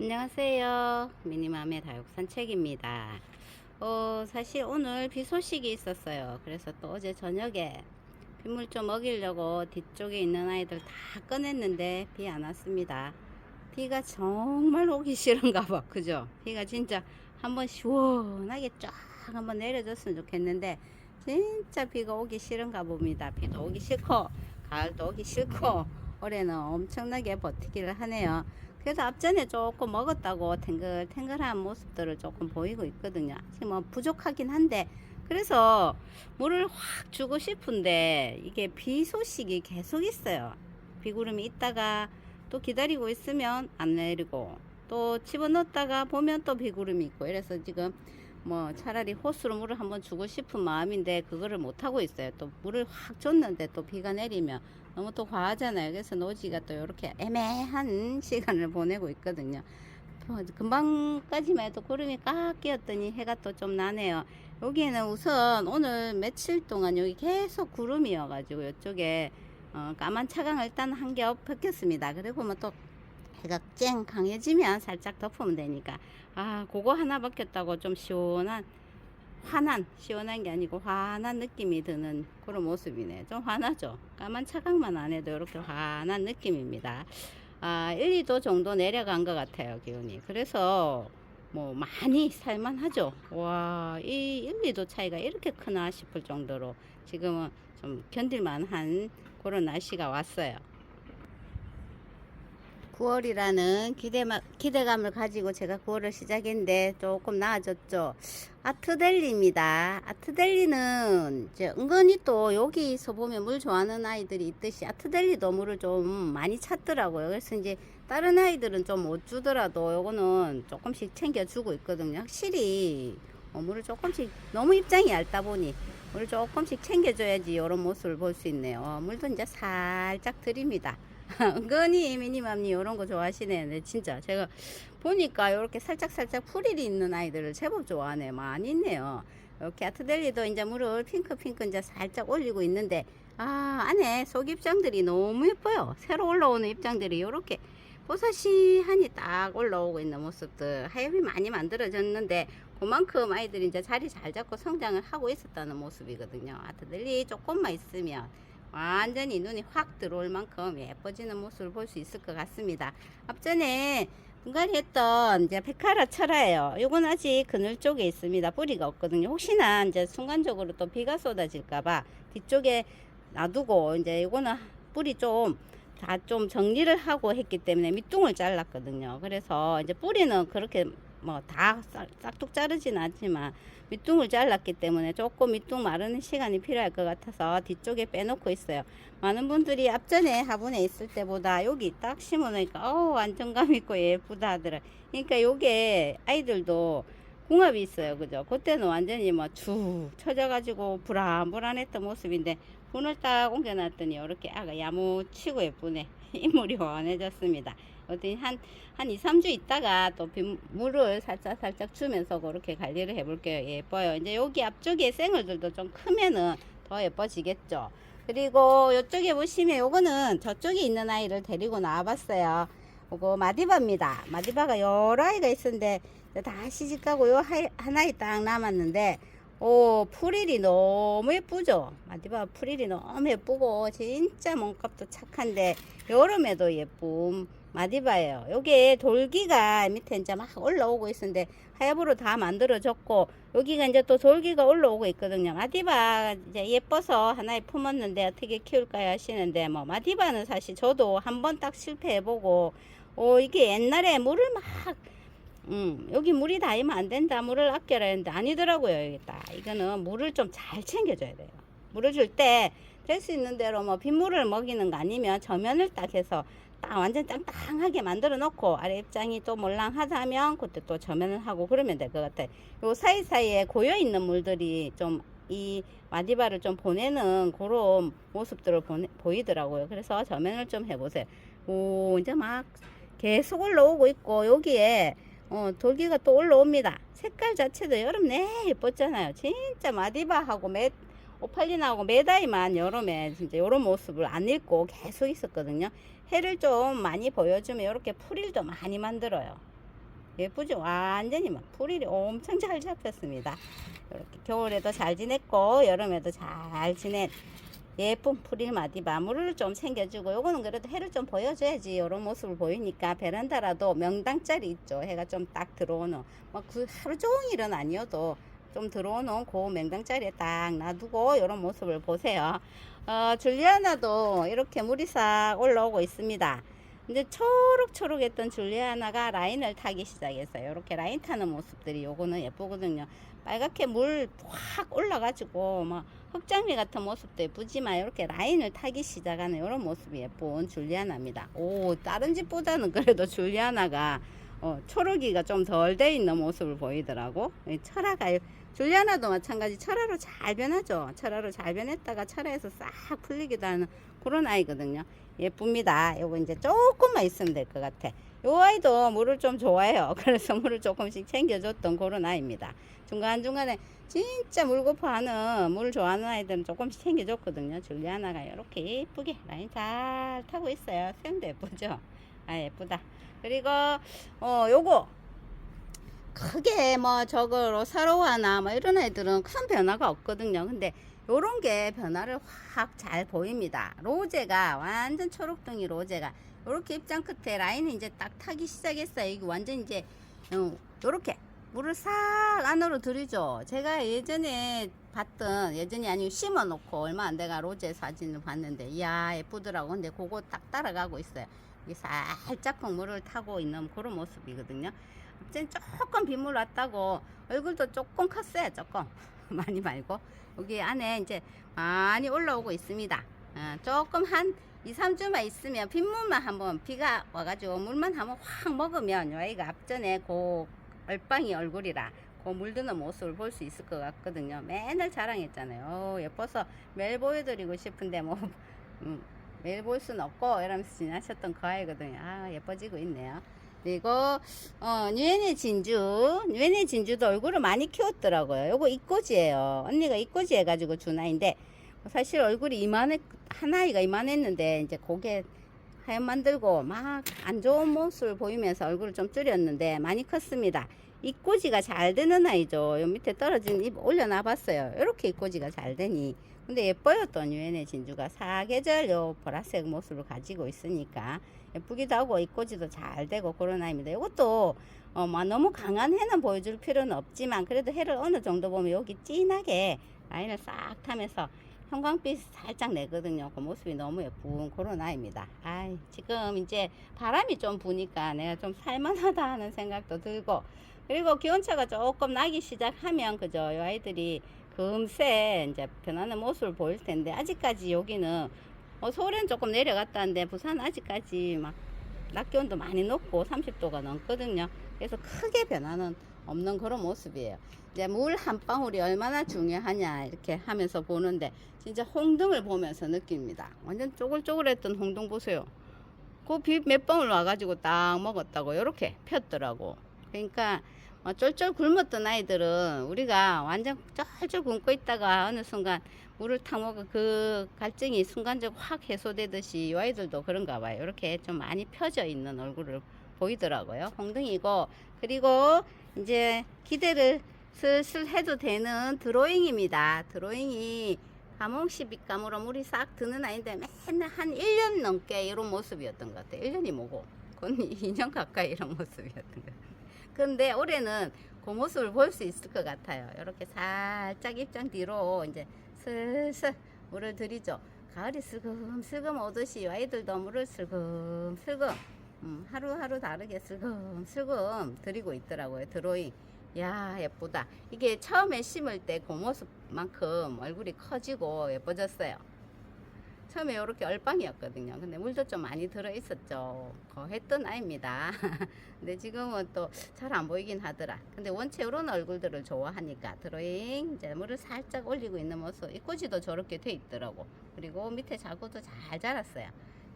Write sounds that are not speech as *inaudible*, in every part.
안녕하세요. 미니맘의 다육 산책입니다. 어, 사실 오늘 비 소식이 있었어요. 그래서 또 어제 저녁에 빗물 좀 먹이려고 뒤쪽에 있는 아이들 다 꺼냈는데 비 안 왔습니다. 비가 정말 오기 싫은가 봐. 그죠? 비가 진짜 한번 시원하게 쫙 한번 내려줬으면 좋겠는데 진짜 비가 오기 싫은가 봅니다. 비도 오기 싫고 가을도 오기 싫고 올해는 엄청나게 버티기를 하네요. 그래서 앞전에 조금 먹었다고 탱글탱글한 모습들을 조금 보이고 있거든요. 아직 뭐 부족하긴 한데 그래서 물을 확 주고 싶은데 이게 비 소식이 계속 있어요. 비구름이 있다가 또 기다리고 있으면 안 내리고 또 집어넣었다가 보면 또 비구름이 있고 이래서 지금 뭐 차라리 호수로 물을 한번 주고 싶은 마음인데 그거를 못 하고 있어요. 또 물을 확 줬는데 또 비가 내리면 너무 또 과하잖아요. 그래서 노지가 또 이렇게 애매한 *laughs* 시간을 보내고 있거든요. 어, 금방까지만 해도 구름이 꽉 끼었더니 해가 또 좀 나네요. 여기에는 우선 오늘 며칠 동안 여기 계속 구름이어가지고 이쪽에 어, 까만 차광을 일단 한 겹 벗겼습니다. 그리고 뭐또 해가 쨍 강해지면 살짝 덮으면 되니까. 아 그거 하나 벗겼다고 좀 시원한 환한 시원한 게 아니고 환한 느낌이 드는 그런 모습이네. 좀 환하죠? 까만 차광만 안 해도 이렇게 환한 느낌입니다. 아 1, 2도 정도 내려간 것 같아요 기온이. 그래서 뭐 많이 살만하죠? 와 이 1, 2도 차이가 이렇게 크나 싶을 정도로 지금은 좀 견딜만한 그런 날씨가 왔어요 9월이라는 기대마, 기대감을 가지고 제가 9월을 시작했는데 조금 나아졌죠. 아트델리입니다. 아트델리는 이제 은근히 또 여기서 보면 물 좋아하는 아이들이 있듯이 아트델리도 물을 좀 많이 찾더라고요. 그래서 이제 다른 아이들은 좀 못 주더라도 요거는 조금씩 챙겨주고 있거든요. 확실히 어, 물을 조금씩 너무 입장이 얇다 보니 물을 조금씩 챙겨줘야지 이런 모습을 볼 수 있네요. 어, 물도 이제 살짝 드립니다. 은근히 미니맘님 이런 거 좋아하시네요. 네, 진짜 제가 보니까 이렇게 살짝살짝 풀이 있는 아이들을 제법 좋아하네요. 많이 있네요. 이렇게 아트델리도 이제 물을 핑크핑크 이제 살짝 올리고 있는데 아 안에 속 입장들이 너무 예뻐요. 새로 올라오는 입장들이 이렇게 보사시하니 딱 올라오고 있는 모습들 하엽이 많이 만들어졌는데 그만큼 아이들이 이제 자리 잘 잡고 성장을 하고 있었다는 모습이거든요. 아트델리 조금만 있으면 완전히 눈이 확 들어올 만큼 예뻐지는 모습을 볼 수 있을 것 같습니다. 앞전에 분갈이 했던 이제 페카라 철화예요. 요건 아직 그늘 쪽에 있습니다. 뿌리가 없거든요. 혹시나 이제 순간적으로 또 비가 쏟아질까봐 뒤쪽에 놔두고 이제 요거는 뿌리 좀 다 좀 정리를 하고 했기 때문에 밑둥을 잘랐거든요. 그래서 이제 뿌리는 그렇게 뭐다 싹둑 자르진 않지만 밑둥을 잘랐기 때문에 조금 밑둥 마르는 시간이 필요할 것 같아서 뒤쪽에 빼놓고 있어요. 많은 분들이 앞전에 화분에 있을 때보다 여기 딱 심어놓으니까 어우 안정감 있고 예쁘다 하더라. 그러니까 요게 아이들도 궁합이 있어요. 그죠? 그때는 완전히 뭐축 처져가지고 불안불안했던 모습인데 분을 딱 옮겨놨더니 이렇게 아가 야무치고 예쁘네. *laughs* 인물이 환해졌습니다. 어떤 한, 한 2, 3주 있다가 또 물을 살짝 살짝 주면서 그렇게 관리를 해볼게요. 예뻐요. 이제 여기 앞쪽에 생얼들도 좀 크면은 더 예뻐지겠죠. 그리고 이쪽에 보시면 요거는 저쪽에 있는 아이를 데리고 나와봤어요. 요거 마디바입니다. 마디바가 여러 아이가 있었는데 다 시집가고 요 하나에 딱 남았는데 오 풀일이 너무 예쁘죠 마디바 풀일이 너무 예쁘고 진짜 몸값도 착한데 여름에도 예쁨 마디바예요 요게 돌기가 밑에 이제 막 올라오고 있는데 하엽으로 다 만들어졌고 여기가 이제 또 돌기가 올라오고 있거든요 마디바 이제 예뻐서 하나에 품었는데 어떻게 키울까요 하시는데 뭐 마디바는 사실 저도 한 번 딱 실패해보고 오 이게 옛날에 물을 막 음, 여기 물이 닿으면 안 된다. 물을 아껴라 했는데 아니더라고요. 여기 딱. 이거는 물을 좀 잘 챙겨줘야 돼요. 물을 줄 때 될 수 있는 대로 뭐 빗물을 먹이는 거 아니면 저면을 딱 해서 딱 완전 땅땅하게 만들어 놓고 아래 입장이 또 몰랑하다면 그때 또 저면을 하고 그러면 될 것 같아요. 요 사이사이에 고여 있는 물들이 좀 이 마디바를 좀 보내는 그런 모습들을 보내, 보이더라고요. 그래서 저면을 좀 해보세요. 오, 이제 막 계속 올라오고 있고 여기에 어, 돌기가 또 올라옵니다. 색깔 자체도 여름 내 예뻤잖아요. 진짜 마디바하고 매, 오팔리나하고 메다이만 여름에 진짜 이런 모습을 안 읽고 계속 있었거든요. 해를 좀 많이 보여주면 이렇게 풀일도 많이 만들어요. 예쁘죠? 완전히 막 풀일이 엄청 잘 잡혔습니다. 이렇게 겨울에도 잘 지냈고 여름에도 잘 지낸 예쁜 풀일 마디바 물을 좀 챙겨주고 요거는 그래도 해를 좀 보여줘야지 이런 모습을 보이니까 베란다라도 명당짜리 있죠 해가 좀 딱 들어오는 막 그 하루 종일은 아니어도 좀 들어오는 그 명당짜리에 딱 놔두고 이런 모습을 보세요 어, 줄리아나도 이렇게 물이 싹 올라오고 있습니다 이제 초록초록했던 줄리아나가 라인을 타기 시작했어요 이렇게 라인 타는 모습들이 요거는 예쁘거든요 빨갛게 물 확 올라가지고 막 흑장미 같은 모습도 예쁘지만 이렇게 라인을 타기 시작하는 이런 모습이 예쁜 줄리아나입니다. 오 다른 집보다는 그래도 줄리아나가 어, 초록이가 좀 덜 돼 있는 모습을 보이더라고. 이 철화가 줄리아나도 마찬가지 철화로 잘 변하죠. 철화로 잘 변했다가 철화에서 싹 풀리기도 하는 그런 아이거든요. 예쁩니다. 요거 이제 조금만 있으면 될 것 같아. 요 아이도 물을 좀 좋아해요. *laughs* 그래서 물을 조금씩 챙겨줬던 그런 아이입니다. 중간중간에 진짜 물 고파하는 물 좋아하는 아이들은 조금씩 챙겨줬거든요. 줄리아나가 이렇게 예쁘게 라인 잘 타고 있어요. 수영도 예쁘죠? 아 예쁘다. 그리고 어 요거 크게 뭐 저거 로사로와나 뭐 이런 애들은 큰 변화가 없거든요. 근데 요런 게 변화를 확 잘 보입니다. 로제가 완전 초록둥이 로제가 요렇게 입장 끝에 라인이 이제 딱 타기 시작했어요. 이게 완전 이제 어, 요렇게 물을 싹 안으로 들이죠. 제가 예전에 봤던 예전이 아니고 심어 놓고 얼마 안 돼가 로제 사진을 봤는데 이야 예쁘더라고. 근데 그거 딱 따라가고 있어요. 이게 살짝 물을 타고 있는 그런 모습이거든요. 이제 조금 빗물 왔다고 얼굴도 조금 컸어요. 조금 *laughs* 많이 말고 여기 안에 이제 많이 올라오고 있습니다. 어, 조금 한 2, 3주만 있으면 빗물만 한번 비가 와가지고 물만 한번 확 먹으면 요 아이가 앞전에 그 얼빵이 얼굴이라 그 물드는 모습을 볼 수 있을 것 같거든요. 맨날 자랑했잖아요. 어, 예뻐서 매일 보여드리고 싶은데 뭐 음, 매일 볼 수는 없고 이러면서 지나셨던 그 아이거든요. 아 예뻐지고 있네요. 그리고 어 뉴엔의 진주 뉴엔의 진주도 얼굴을 많이 키웠더라고요. 요거 이꼬지예요. 언니가 이꼬지 해가지고 준 아이인데 사실 얼굴이 이만해 한 아이가 이만했는데 이제 고개 하얀 만들고 막 안 좋은 모습을 보이면서 얼굴을 좀 줄였는데 많이 컸습니다. 입꼬지가 잘 되는 아이죠. 요 밑에 떨어진 잎 올려놔 봤어요. 이렇게 입꼬지가 잘 되니. 근데 예뻐요 또 뉴엔의 진주가 사계절 요 보라색 모습을 가지고 있으니까 예쁘기도 하고 입꼬지도 잘 되고 그런 아이입니다. 이것도 어, 뭐 너무 강한 해는 보여줄 필요는 없지만 그래도 해를 어느 정도 보면 여기 진하게 라인을 싹 타면서 형광빛 살짝 내거든요. 그 모습이 너무 예쁜 그런 아이입니다. 아이, 지금 이제 바람이 좀 부니까 내가 좀 살만하다 하는 생각도 들고 그리고 기온차가 조금 나기 시작하면 그죠. 이 아이들이 금세 이제 변하는 모습을 보일 텐데 아직까지 여기는 어, 서울엔 조금 내려갔다는데 부산 아직까지 막낮 기온도 많이 높고 30도가 넘거든요. 그래서 크게 변화는 없는 그런 모습이에요. 이제 물 한 방울이 얼마나 중요하냐 이렇게 하면서 보는데 진짜 홍등을 보면서 느낍니다. 완전 쪼글쪼글했던 홍등 보세요. 그 비 몇 방울 와가지고 딱 먹었다고 이렇게 폈더라고. 그러니까 어, 쫄쫄 굶었던 아이들은 우리가 완전 쫄쫄 굶고 있다가 어느 순간 물을 타 먹어 그 갈증이 순간적으로 확 해소되듯이 이 아이들도 그런가 봐요. 이렇게 좀 많이 펴져 있는 얼굴을 보이더라고요. 홍등이고 그리고 이제 기대를 슬슬 해도 되는 드로잉입니다. 드로잉이 가몽시 빛감으로 물이 싹 드는 아이인데 맨날 한 1년 넘게 이런 모습이었던 것 같아요. 1년이 뭐고 거의 2년 *laughs* 가까이 이런 모습이었던 것 같아요. 근데 올해는 그 모습을 볼 수 있을 것 같아요. 이렇게 살짝 입장 뒤로 이제 슬슬 물을 들이죠. 가을이 슬금슬금 오듯이 아이들도 물을 슬금슬금 음, 하루하루 다르게 슬금슬금 들이고 있더라고요. 드로잉. 야 예쁘다. 이게 처음에 심을 때그 모습만큼 얼굴이 커지고 예뻐졌어요. 처음에 이렇게 얼빵이었거든요. 근데 물도 좀 많이 들어 있었죠. 거 했던 아이입니다. *laughs* 근데 지금은 또 잘 안 보이긴 하더라. 근데 원체 이런 얼굴들을 좋아하니까 드로잉 이제 물을 살짝 올리고 있는 모습. 이 꼬지도 저렇게 돼 있더라고. 그리고 밑에 자구도 잘 자랐어요.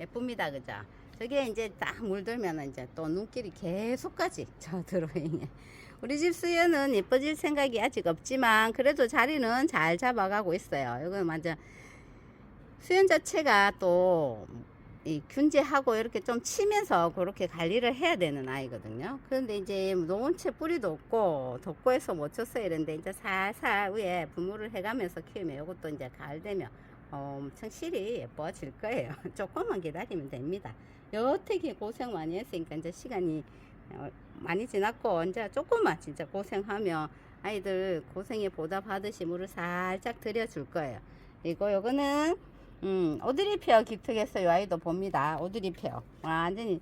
예쁩니다. 그죠? 저게 이제 딱 물들면 이제 또 눈길이 계속까지 *laughs* 저 드로잉에 우리 집 수연은 예뻐질 생각이 아직 없지만 그래도 자리는 잘 잡아가고 있어요. 이건 완전 수연 자체가 또 이 균제하고 이렇게 좀 치면서 그렇게 관리를 해야 되는 아이거든요. 그런데 이제 노원채 뿌리도 없고 덕고에서 못 쳤어요. 이런데 이제 살살 위에 분무를 해가면서 키우면 이것도 이제 가을 되면 엄청 실이 예뻐질 거예요. *laughs* 조금만 기다리면 됩니다. 여태기 고생 많이 했으니까 이제 시간이 어, 많이 지났고 이제 조금만 진짜 고생하면 아이들 고생에 보답하듯이 물을 살짝 들여줄 거예요. 그리고 요거는 음, 오드리 페어 기특해서 요 아이도 봅니다. 오드리 페어. 완전히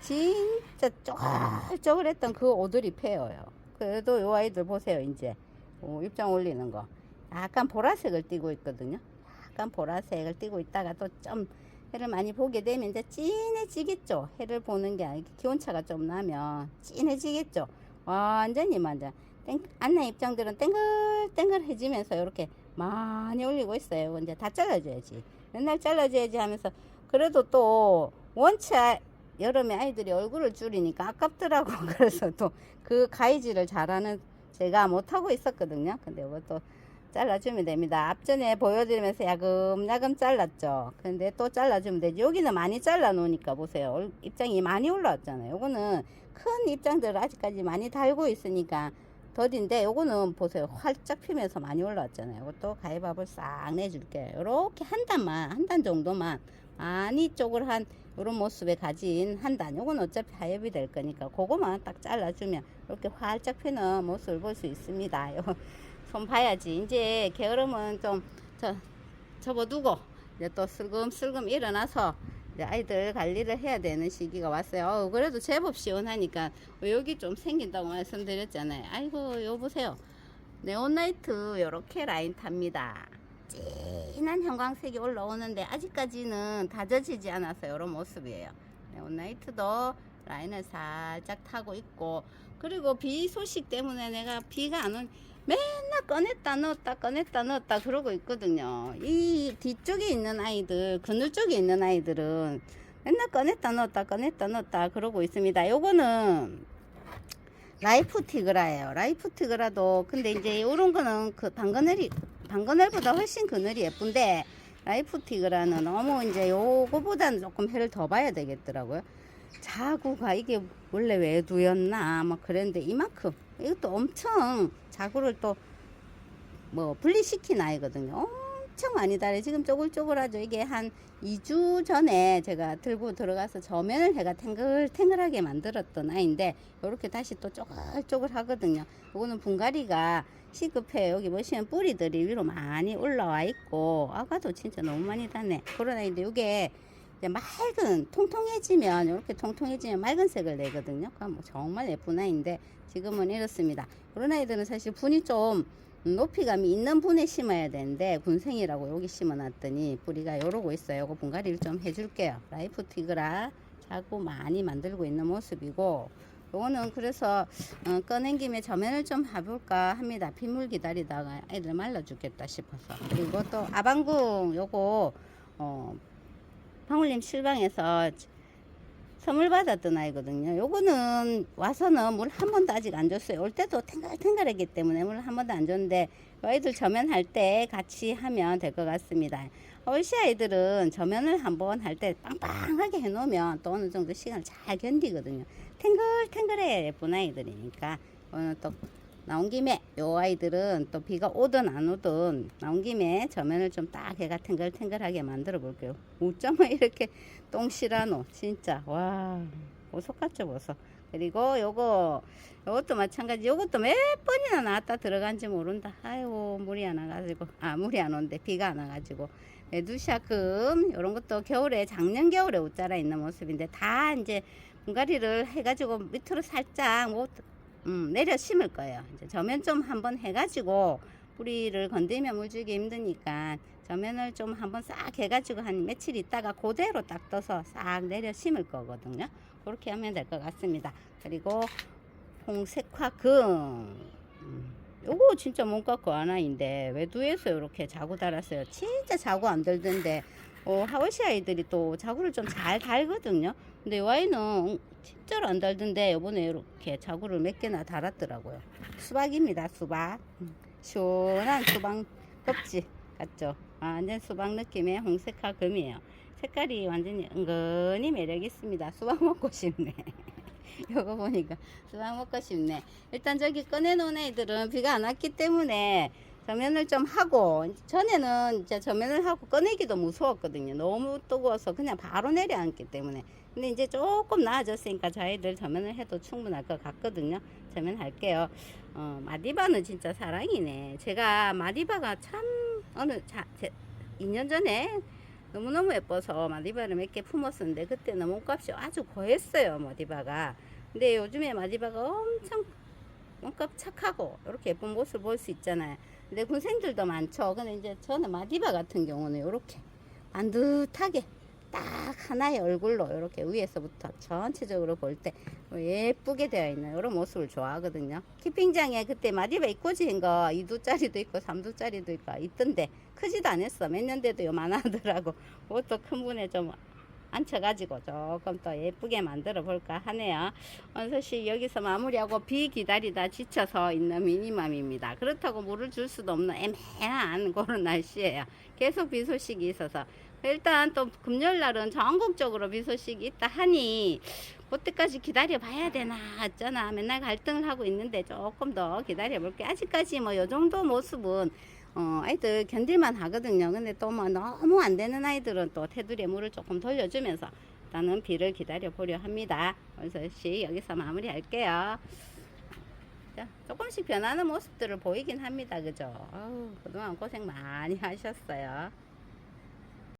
진짜 쪼글쪼글했던 그 오드리 페어요. 그래도 요 아이들 보세요, 이제. 어, 입장 올리는 거. 약간 보라색을 띠고 있거든요. 약간 보라색을 띠고 있다가 또 좀 해를 많이 보게 되면 이제 진해지겠죠. 해를 보는 게 아니고 기온차가 좀 나면 진해지겠죠. 완전히 완전 땡, 안내 입장들은 땡글땡글해지면서 이렇게 많이 올리고 있어요. 이제 다 잘라줘야지. 맨날 잘라줘야지 하면서 그래도 또 원체 여름에 아이들이 얼굴을 줄이니까 아깝더라고. *laughs* 그래서 또 그 가위질을 잘하는 제가 못하고 있었거든요. 근데 이것도 잘라주면 됩니다. 앞전에 보여드리면서 야금야금 잘랐죠. 근데 또 잘라주면 되지. 여기는 많이 잘라 놓으니까 보세요. 얼- 입장이 많이 올라왔잖아요. 요거는 큰 입장들을 아직까지 많이 달고 있으니까 더딘데 요거는 보세요. 활짝 피면서 많이 올라왔잖아요. 이것도 가위밥을 싹 내줄게요. 요렇게 한 단만, 한 단 정도만 많이 쪽을 한 요런 모습에 가진 한 단. 요건 어차피 하엽이 될 거니까 그거만 딱 잘라주면 이렇게 활짝 피는 모습을 볼 수 있습니다. 요, *laughs* 손 봐야지. 이제 게으름은 좀 저, 접어두고 이제 또 슬금슬금 일어나서 아이들 관리를 해야 되는 시기가 왔어요. 어, 그래도 제법 시원하니까 여기 좀 생긴다고 말씀드렸잖아요. 아이고, 요 보세요. 네온라이트 요렇게 라인 탑니다. 진한 형광색이 올라오는데 아직까지는 다져지지 않아서 이런 모습이에요. 네온라이트도 라인을 살짝 타고 있고 그리고 비 소식 때문에 내가 비가 안 온, 맨날 꺼냈다 넣었다 꺼냈다 넣었다 그러고 있거든요. 이 뒤쪽에 있는 아이들, 그늘 쪽에 있는 아이들은 맨날 꺼냈다 넣었다 꺼냈다 넣었다 그러고 있습니다. 요거는 라이프 티그라예요. 라이프 티그라도 근데 이제 이런 거는 그 방그늘이 방그늘보다 훨씬 그늘이 예쁜데 라이프 티그라는 너무 이제 요거보다는 조금 해를 더 봐야 되겠더라고요. 자구가 이게 원래 외두였나 막 그랬는데 이만큼 이것도 엄청 자구를 또 뭐 분리시킨 아이거든요. 엄청 많이 달해 지금 쪼글쪼글하죠. 이게 한 2주 전에 제가 들고 들어가서 저면을 해가 탱글탱글하게 만들었던 아이인데 이렇게 다시 또 쪼글쪼글 하거든요. 이거는 분갈이가 시급해요. 여기 보시면 뿌리들이 위로 많이 올라와 있고 아까도 진짜 너무 많이 다네. 그런 아이인데 이게 이제 맑은 통통해지면 이렇게 통통해지면 맑은 색을 내거든요. 그럼 뭐 정말 예쁜 아이인데 지금은 이렇습니다. 그런 아이들은 사실 분이 좀 높이감이 있는 분에 심어야 되는데 군생이라고 여기 심어놨더니 뿌리가 이러고 있어요. 이거 분갈이를 좀 해줄게요. 라이프 티그라 자꾸 많이 만들고 있는 모습이고 요거는 그래서 어, 꺼낸 김에 저면을 좀 해볼까 합니다. 빗물 기다리다가 애들 말라 죽겠다 싶어서 그리고 또 아방궁 요거 어, 방울님 실방에서 선물 받았던 아이거든요. 요거는 와서는 물 한 번도 아직 안 줬어요. 올 때도 탱글탱글하기 때문에 물 한 번도 안 줬는데 요 아이들 저면할 때 같이 하면 될 것 같습니다. 올시 아이들은 저면을 한번 할 때 빵빵하게 해놓으면 또 어느 정도 시간을 잘 견디거든요. 탱글탱글해 예쁜 아이들이니까 오늘 또 나온 김에 요 아이들은 또 비가 오든 안 오든 나온 김에 저면을 좀 딱 해가 탱글탱글하게 만들어 볼게요. 어쩌면 *laughs* 이렇게 똥실하노 진짜 와 보석 같죠 보석. 그리고 요거 요것도 마찬가지 요것도 몇 번이나 나왔다 들어간지 모른다. 아이고 물이 안 와가지고 아 물이 안 온대 비가 안 와가지고 메두샤금 요런 것도 겨울에 작년 겨울에 옷자라 있는 모습인데 다 이제 분갈이를 해가지고 밑으로 살짝 못 음, 내려 심을 거예요. 이제 저면 좀 한번 해가지고 뿌리를 건들면 물 주기 힘드니까 저면을 좀 한번 싹 해가지고 한 며칠 있다가 그대로 딱 떠서 싹 내려 심을 거거든요. 그렇게 하면 될 것 같습니다. 그리고 홍색화금 음, 요거 진짜 몸 깎고 하나인데 외두에서 이렇게 자고 달았어요. 진짜 자고 안 들던데 어, 하워시 아이들이 또 자구를 좀 잘 달거든요. 근데 이 아이는 진짜로 안 달던데 요번에 이렇게 자구를 몇 개나 달았더라고요. 수박입니다, 수박. 음, 시원한 수박 껍질 같죠? 아, 완전 수박 느낌의 홍색화 금이에요. 색깔이 완전히 은근히 매력 있습니다. 수박 먹고 싶네. *laughs* 요거 보니까 수박 먹고 싶네. 일단 저기 꺼내놓은 애들은 비가 안 왔기 때문에 저면을 좀 하고 전에는 이제 저면을 하고 꺼내기도 무서웠거든요. 너무 뜨거워서 그냥 바로 내려앉기 때문에. 근데 이제 조금 나아졌으니까 저희들 저면을 해도 충분할 것 같거든요. 저면 할게요. 어, 마디바는 진짜 사랑이네. 제가 마디바가 참 어느 자, 제, 2년 전에 너무너무 예뻐서 마디바를 몇 개 품었었는데 그때는 몸값이 아주 고했어요. 마디바가. 근데 요즘에 마디바가 엄청 몸값 착하고 이렇게 예쁜 모습을 볼 수 있잖아요. 근데 군생들도 많죠. 근데 이제 저는 마디바 같은 경우는 이렇게 반듯하게 딱 하나의 얼굴로 이렇게 위에서부터 전체적으로 볼 때 예쁘게 되어 있는 이런 모습을 좋아하거든요. 키핑장에 그때 마디바 입고지인 거 2두짜리도 있고 3두짜리도 있고 있던데 크지도 않았어. 몇 년 돼도 요만하더라고. 그것도 큰 분에 좀 앉혀가지고 조금 더 예쁘게 만들어 볼까 하네요. 원서씨 여기서 마무리하고 비 기다리다 지쳐서 있는 미니맘입니다. 그렇다고 물을 줄 수도 없는 애매한 그런 날씨예요. 계속 비 소식이 있어서 일단 또 금요일 날은 전국적으로 비 소식이 있다 하니 그때까지 기다려 봐야 되나 어쩌나 맨날 갈등을 하고 있는데 조금 더 기다려 볼게 아직까지 뭐 요 정도 모습은 어, 아이들 견딜만 하거든요. 근데 또 뭐 너무 안 되는 아이들은 또 테두리에 물을 조금 돌려주면서 일단은 비를 기다려 보려 합니다. 그래서 씨 여기서 마무리 할게요. 자, 조금씩 변하는 모습들을 보이긴 합니다. 그죠? 아우, 그동안 고생 많이 하셨어요.